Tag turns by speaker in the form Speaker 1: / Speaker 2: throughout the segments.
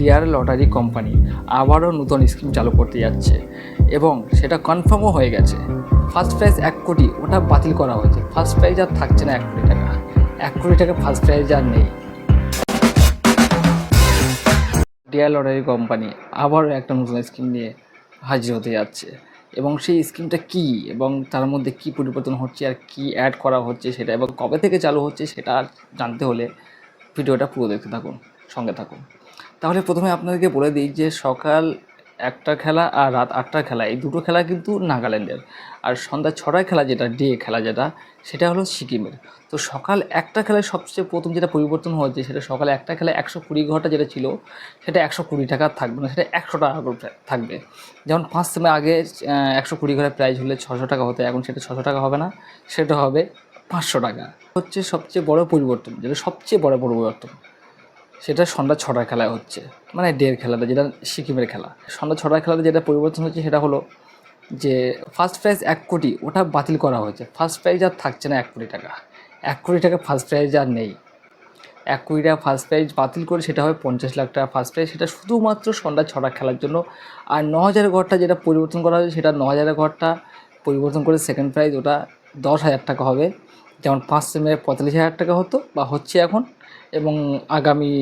Speaker 1: Dear lottery company আবারও নতুন scheme চালু করতে যাচ্ছে এবং সেটা কনফার্মও হয়ে গেছে। ফার্স্ট প্রাইজ এক কোটি, ওটা বাতিল করা হয়েছে। ফার্স্ট প্রাইজ আর থাকছে না এক কোটি টাকা। এক কোটি টাকা ফার্স্ট প্রাইজ আর নেই। ডিয়ার লটারি কোম্পানি আবারও একটা নতুন স্কিম নিয়ে হাজির হতে যাচ্ছে। এবং সেই স্কিমটা কি এবং তার মধ্যে কি পরিবর্তন হচ্ছে আর কি অ্যাড করা হচ্ছে সেটা এবং কবে থেকে চালু হচ্ছে সেটা জানতে হলে ভিডিওটা পুরো দেখতে থাকুন, সঙ্গে থাকুন। তাহলে প্রথমে আপনাদেরকে বলে দিই যে সকাল একটা খেলা আর রাত আটটার খেলা। এই দুটো খেলা কিন্তু নাগাল্যান্ডের। আর সন্ধ্যা ছটার খেলা যেটা, ডে খেলা যেটা, সেটা হলো সিকিমের। তো সকাল একটা খেলায় সবচেয়ে প্রথম যেটা পরিবর্তন হয়েছে, সেটা সকালে একটা খেলায় একশো কুড়ি ঘণ্টা যেটা ছিল, সেটা একশো কুড়ি টাকা থাকবে না, সেটা একশো টাকা করে থাকবে। যেমন পাঁচ সেমে আগে একশো কুড়ি ঘরে প্রাইস হলে ছশো টাকা হতো, এখন সেটা ছশো টাকা হবে না, সেটা হবে পাঁচশো টাকা। হচ্ছে সবচেয়ে বড় পরিবর্তন, যেটা সবচেয়ে বড় পরিবর্তন। সেটা সন্ধ্যা ছটার খেলায় হচ্ছে মানে ডের খেলাটা যেটা সিকিমের খেলা। সন্ধ্যা ছটার খেলাতে যেটা পরিবর্তন হচ্ছে সেটা হলো যে ফার্স্ট প্রাইজ এক কোটি, ওটা বাতিল করা হয়েছে। ফার্স্ট প্রাইজ আর থাকছে না এক কোটি টাকা। এক কোটি টাকা ফার্স্ট প্রাইজ আর নেই। এক কোটি টাকা ফার্স্ট প্রাইজ বাতিল করে সেটা হবে পঞ্চাশ লাখ টাকা ফার্স্ট প্রাইজ সেটা শুধুমাত্র সন্ধ্যা ছটা খেলার জন্য। আর ন হাজার ঘরটা যেটা পরিবর্তন করা হয়েছে, সেটা ন হাজারের ঘরটা পরিবর্তন করে সেকেন্ড প্রাইজ ওটা দশ হাজার টাকা হবে। যেমন পাঁচ সেমে পঁয়তাল্লিশ হাজার টাকা হতো বা হচ্ছে এখন। এবং আগামী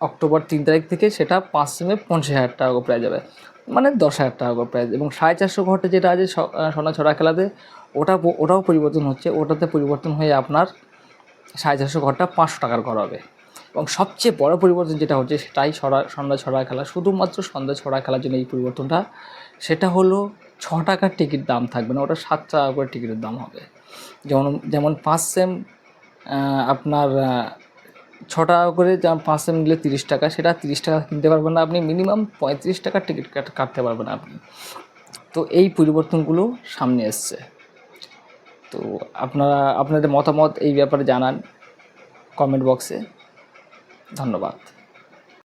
Speaker 1: অক্টোবর তিন তারিখ থেকে সেটা পাঁচ সেমে পঞ্চাশ হাজার টাকা করে প্রাইজ যাবে। মানে দশ হাজার টাকা করে প্রাইজ এবং সাড়ে চারশো ঘরটা যেটা আছে সোনা ছড়া খেলাতে, ওটা ওটাও পরিবর্তন হচ্ছে। ওটাতে পরিবর্তন হয়ে আপনার সাড়ে চারশো ঘরটা পাঁচশো টাকার ঘর হবে। এবং সবচেয়ে বড় পরিবর্তন যেটা হচ্ছে সেটাই ছড়া সন্ধ্যা ছড়া খেলা। শুধুমাত্র সন্ধ্যা ছড়া খেলার জন্য এই পরিবর্তনটা, সেটা হলো ছ টাকার টিকিট দাম থাকবে না। ওটা সাত টাকা করে টিকিটের দাম হবে। যেমন যেমন পাঁচ সেম আপনার ছ টাকা করে যেমন পাঁচ সেম নিলে তিরিশ টাকা, সেটা তিরিশ টাকা কিনতে পারবেন না আপনি মিনিমাম পঁয়ত্রিশ টাকার টিকিট কাট- কাটতে পারবেন আপনি। তো এই পরিবর্তনগুলো সামনে এসছে। তো আপনারা, আপনাদের মতামত এই ব্যাপারে জানান কমেন্ট বক্সে। ধন্যবাদ।